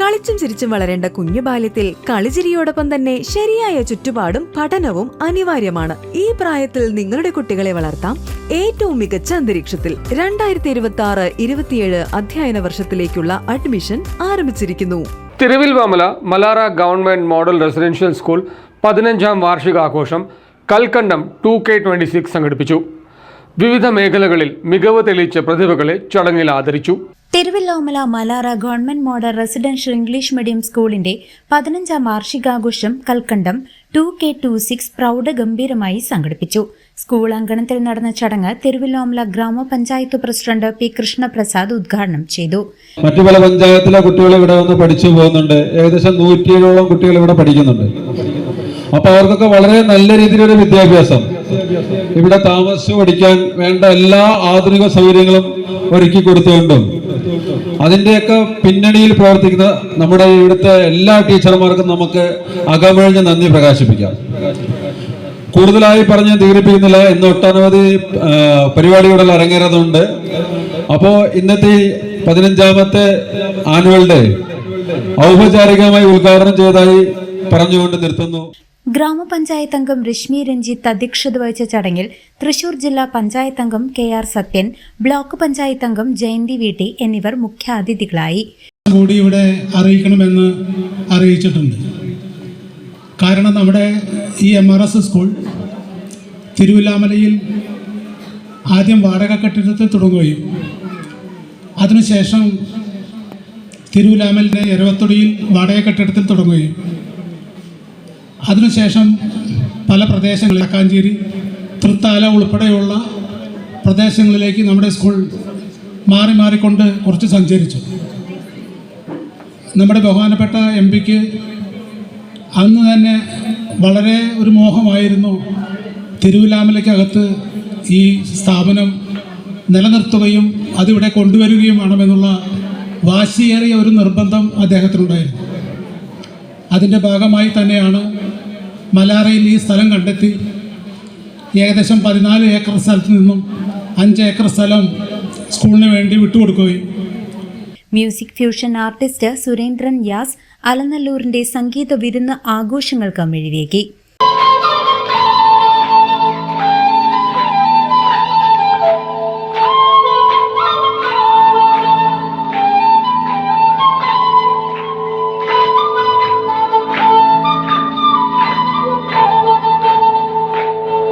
കളിച്ചും ചിരിച്ചും വളരേണ്ട കുഞ്ഞു ബാല്യത്തിൽ കളിചിരിയോടൊപ്പം തന്നെ ശരിയായ ചുറ്റുപാടും പഠനവും അനിവാര്യമാണ്. ഈ പ്രായത്തിൽ നിങ്ങളുടെ കുട്ടികളെ വളർത്താം. ഏറ്റവും മികച്ച അന്തരീക്ഷത്തിൽ രണ്ടായിരത്തി ഇരുപത്തി ആറ് ഇരുപത്തിയേഴ് അധ്യയന വർഷത്തിലേക്കുള്ള അഡ്മിഷൻ ആരംഭിച്ചിരിക്കുന്നു. Thiruvilwamala Malara government model residential school പതിനഞ്ചാം വാർഷികാഘോഷം Kalkandam two K twenty six സംഘടിപ്പിച്ചു. വിവിധ മേഖലകളിൽ മികവ് തെളിയിച്ച പ്രതിഭകളെ ചടങ്ങിൽ ആദരിച്ചു. Thiruvilwamala Malara government model residential English medium സ്കൂളിന്റെ പതിനഞ്ചാം വാർഷികാഘോഷം Kalkandam two K two six പ്രൗഢഗംഭീരമായി സംഘടിപ്പിച്ചു. സ്കൂൾ അങ്കണത്തിൽ നടന്ന ചടങ്ങ് തിരുവല്ലോമല ഗ്രാമപഞ്ചായത്ത് പ്രസിഡന്റ് പി കൃഷ്ണപ്രസാദ് ഉദ്ഘാടനം ചെയ്തു. മറ്റു പല പഞ്ചായത്തിലെ കുട്ടികൾ ഇവിടെ വന്ന് പഠിച്ചു പോകുന്നുണ്ട്. ഏകദേശം നൂറ്റിയേഴോളം കുട്ടികൾ ഇവിടെ പഠിക്കുന്നുണ്ട്. അപ്പൊ അവർക്കൊക്കെ വളരെ നല്ല രീതിയിലൊരു വിദ്യാഭ്യാസം. ഇവിടെ താമസിച്ചു പഠിക്കാൻ വേണ്ട എല്ലാ ആധുനിക സൗകര്യങ്ങളും ഒരുക്കി കൊടുത്തുകൊണ്ടും അതിന്റെയൊക്കെ പിന്നണിയിൽ പ്രവർത്തിക്കുന്ന നമ്മുടെ ഇവിടുത്തെ എല്ലാ ടീച്ചർമാർക്കും നമുക്ക് അകമഴിഞ്ഞ നന്ദി പ്രകാശിപ്പിക്കാം. കൂടുതലായി പറഞ്ഞ് ദീർഘിപ്പിക്കുന്നില്ല. ഇന്ന് ഒട്ടനവധി ആ, പരിപാടികളിൽ അരങ്ങേറുന്നുണ്ട്. അപ്പോൾ ഇന്നത്തെ പതിനഞ്ചാമത്തെ ആനുവൽ ഡേ ഔപചാരികമായി ഉദ്ഘാടനം ചെയ്തതായി പറഞ്ഞുകൊണ്ട് നിർത്തുന്നു. ഗ്രാമപഞ്ചായത്ത് അംഗം രശ്മി രഞ്ജിത്ത് അധ്യക്ഷത വഹിച്ച ചടങ്ങിൽ തൃശൂർ ജില്ലാ പഞ്ചായത്ത് അംഗം K R Sathyan block panchayat അംഗം ജയന്തി വീട്ടി എന്നിവർ മുഖ്യാതിഥികളായി. കൂടി ഇവിടെ അറിയിക്കണമെന്ന് അറിയിച്ചിട്ടുണ്ട്. കാരണം നമ്മുടെ ഈ എം ആർ എസ് സ്കൂൾ തിരുവില്ലാമലയിൽ ആദ്യം വാടക കെട്ടിടത്തിൽ തുടങ്ങുകയും അതിനുശേഷം തിരുവില്ലാമലിന്റെ എരവത്തൊടിയിൽ വാടക കെട്ടിടത്തിൽ തുടങ്ങുകയും അതിനുശേഷം പല പ്രദേശങ്ങളിൽ കാഞ്ചേരി തൃത്താല ഉൾപ്പെടെയുള്ള പ്രദേശങ്ങളിലേക്ക് നമ്മുടെ സ്കൂൾ മാറി മാറിക്കൊണ്ട് കുറച്ച് സഞ്ചരിച്ചു. നമ്മുടെ ബഹുമാനപ്പെട്ട എം പിക്ക് അന്ന് തന്നെ വളരെ ഒരു മോഹമായിരുന്നു തിരുവിലാമലയ്ക്കകത്ത് ഈ സ്ഥാപനം നിലനിർത്തുകയും അതിവിടെ കൊണ്ടുവരികയും വേണമെന്നുള്ള വാശിയേറിയ ഒരു നിർബന്ധം അദ്ദേഹത്തിനുണ്ടായിരുന്നു. അതിന്റെ ഭാഗമായി തന്നെയാണ് മലാറയിൽ ഈ സ്ഥലം കണ്ടെത്തി. ഏകദേശം പതിനാല് ഏക്കർ സ്ഥലത്ത് നിന്നും അഞ്ച് ഏക്കർ സ്ഥലം സ്കൂളിന് വേണ്ടി വിട്ടുകൊടുക്കുകയും. മ്യൂസിക് ഫ്യൂഷൻ ആർട്ടിസ്റ്റ് സുരേന്ദ്രൻ യാസ് അലനല്ലൂരിന്റെ സംഗീത വിരുന്ന് ആഘോഷങ്ങൾക്ക് മിഴിവേകി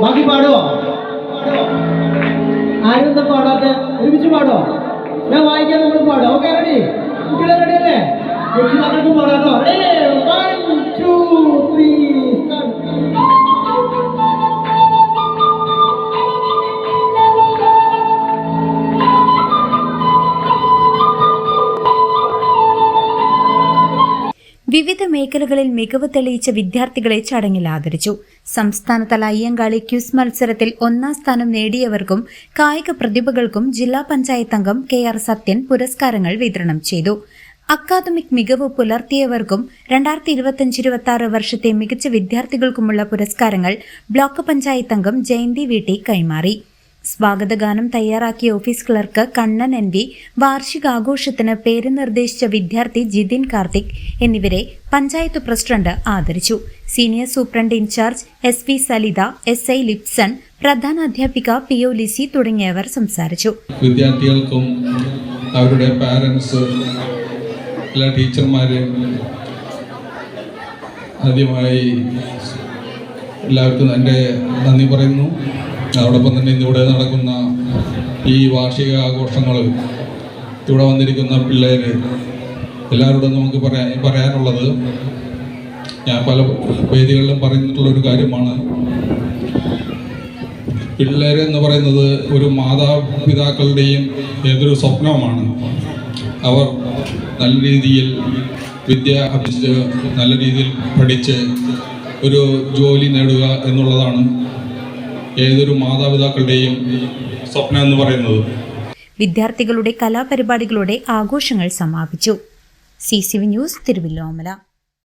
ബാക്കി പാടുവോ? ആരും എന്താ പാടാത്ത ഒരുമിച്ച് പാടോ ഞാൻ വായിക്കാൻ നമ്മൾ പാടും. ഓക്കെ റെഡി കുട്ടികളെ റെഡി അല്ലേ? രക്ഷിതാക്കൾക്കും പാടാട്ടോ വൺ ടു ത്രീ വിവിധ മേഖലകളിൽ മികവ് തെളിയിച്ച വിദ്യാർത്ഥികളെ ചടങ്ങിൽ ആദരിച്ചു. സംസ്ഥാനതല അയ്യങ്കാളി ക്യൂസ് മത്സരത്തിൽ ഒന്നാം സ്ഥാനം നേടിയവർക്കും കായിക പ്രതിഭകൾക്കും ജില്ലാ പഞ്ചായത്ത് അംഗം കെ ആർ സത്യൻ പുരസ്കാരങ്ങൾ വിതരണം ചെയ്തു. അക്കാദമിക് മികവ് പുലർത്തിയവർക്കും രണ്ടായിരത്തി ഇരുപത്തിയഞ്ച് ഇരുപത്തി ആറ് വർഷത്തെ മികച്ച വിദ്യാർത്ഥികൾക്കുമുള്ള പുരസ്കാരങ്ങൾ ബ്ലോക്ക് പഞ്ചായത്ത് അംഗം ജയന്തി വീട്ടി കൈമാറി. സ്വാഗതഗാനം തയ്യാറാക്കിയ office clerk Kannan N V വാർഷികാഘോഷത്തിന് പേര് നിർദ്ദേശിച്ച വിദ്യാർത്ഥി ജിതിൻ കാർത്തിക് എന്നിവരെ പഞ്ചായത്ത് പ്രസിഡന്റ് ആദരിച്ചു. Senior superintendent in charge S V Salitha S I Lipson പ്രധാന അധ്യാപിക പി ഒ ലിസി തുടങ്ങിയവർ സംസാരിച്ചു. വിദ്യാർത്ഥികൾക്കും അവരുടെ പാരൻസ് എല്ലാ ടീച്ചർമാരെ ആദ്യമായി എല്ലാവർക്കും എന്റെ നന്ദി പറയുന്നു. അതോടൊപ്പം തന്നെ ഇന്നിവിടെ നടക്കുന്ന ഈ വാർഷിക ആഘോഷങ്ങൾ ഇവിടെ വന്നിരിക്കുന്ന പിള്ളേർ എല്ലാവരോടും നമുക്ക് പറയാൻ പറയാനുള്ളത് ഞാൻ പല വേദികളിലും പറഞ്ഞിട്ടുള്ളൊരു കാര്യമാണ്. പിള്ളേർ എന്ന് പറയുന്നത് ഒരു മാതാപിതാക്കളുടെയും ഏതൊരു സ്വപ്നവുമാണ്. അവർ നല്ല രീതിയിൽ വിദ്യ അഭ്യസിച്ച് നല്ല രീതിയിൽ പഠിച്ച് ഒരു ജോലി നേടുക എന്നുള്ളതാണ് ഏതൊരു മാതാപിതാക്കളുടെയും സ്വപ്നം എന്ന് പറയുന്നത്. വിദ്യാർത്ഥികളുടെ കലാപരിപാടികളുടെ ആഘോഷങ്ങൾ സമാപിച്ചു. C C V news Thiruvilwamala.